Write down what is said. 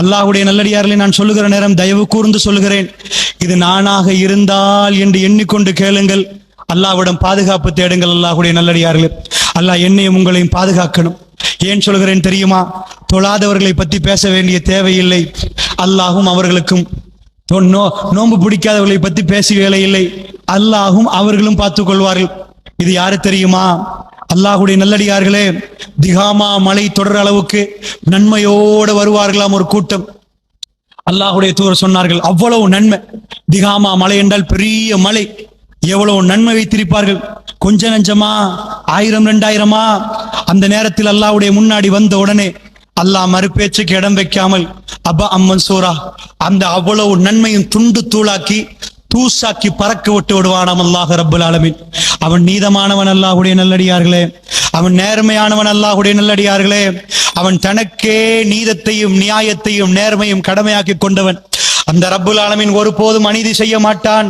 அல்லாஹுடைய நல்லடியார்களை நான் சொல்லுகிற நேரம் தயவு கூர்ந்து சொல்லுகிறேன். இது நானாக இருந்தால் என்று எண்ணிக்கொண்டு கேளுங்கள். அல்லாஹ்விடம் பாதுகாப்பு தேடுங்கள் அல்லாஹ்வுடைய நல்லடியார்களே. அல்லாஹ் என்னையும் உங்களையும் பாதுகாக்கணும். ஏன் சொல்கிறேன் தெரியுமா? தொழாதவர்களை பற்றி பேச வேண்டிய தேவையில்லை. அல்லாஹும் அவர்களுக்கும் நோ- நோன்பு பிடிக்காதவர்களை பற்றி பேசி வேலை இல்லை. அல்லாஹும் அவர்களும் பார்த்துக் கொள்வார்கள் இது யாரு தெரியுமா? அல்லாஹுடைய நல்லடியார்களே திகாமா மலை தொடர் அளவுக்கு நன்மையோடு வருவார்களாம் ஒரு கூட்டம். அல்லாஹுடைய தூர சொன்னார்கள் அவ்வளவு நன்மை. திகாமா மலை என்றால் பெரிய மலை எவ்வளவு நன்மை வைத்திருப்பார்கள். கொஞ்ச நஞ்சமா? ஆயிரம் ரெண்டாயிரமா அந்த நேரத்தில் அல்லாஹுடைய முன்னாடி வந்த உடனே அல்லாஹ் மறுபேச்சுக்கு இடம் வைக்காமல் அப்பா அம்மன் சூரா. அந்த அவ்வளவு நன்மையும் துண்டு தூளாக்கி தூசாக்கி பறக்க விட்டு விடுவானாம் அல்லாஹ் ரப்புல் ஆலமின். அவன் நீதமானவன் அல்லாஹுடைய நல்லடியார்களே. அவன் நேர்மையானவன் அல்லாஹுடைய நல்லடியார்களே. அவன் தனக்கே நீதத்தையும் நியாயத்தையும் நேர்மையும் கடமையாக்கி கொண்டவன். அந்த ரப்புல் ஆலமின் ஒருபோதும் அநீதி செய்ய மாட்டான்.